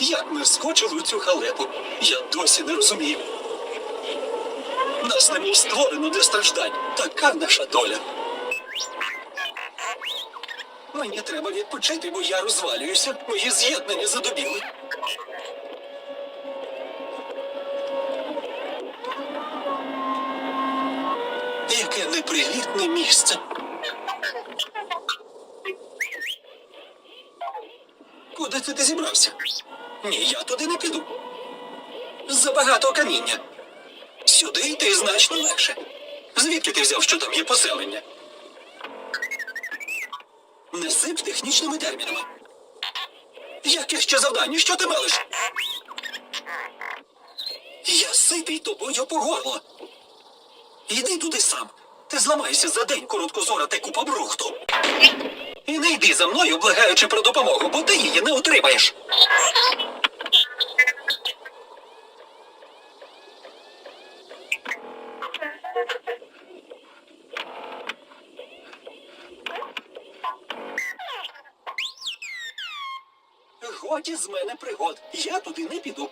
Як ми вскочили у цю халепу? Я досі не розумію. Нас немов створено для страждань. Така наша доля. Мені треба відпочити, бо я розвалююся. Мої з'єднання задобіли. Яке непривітне місце. Куди ти зібрався? Ні, я туди не піду. Забагато каміння. Сюди йти значно легше. Звідки ти взяв, що там є поселення? Не сип технічними термінами. Яке ще завдання? Що ти мелиш? Я ситий тобою по горло. Іди туди сам. Ти зламаєшся за день короткозора та купа брухту. І не йди за мною, благаючи про допомогу, бо ти її не отримаєш. Годі з мене пригод. Я туди не піду.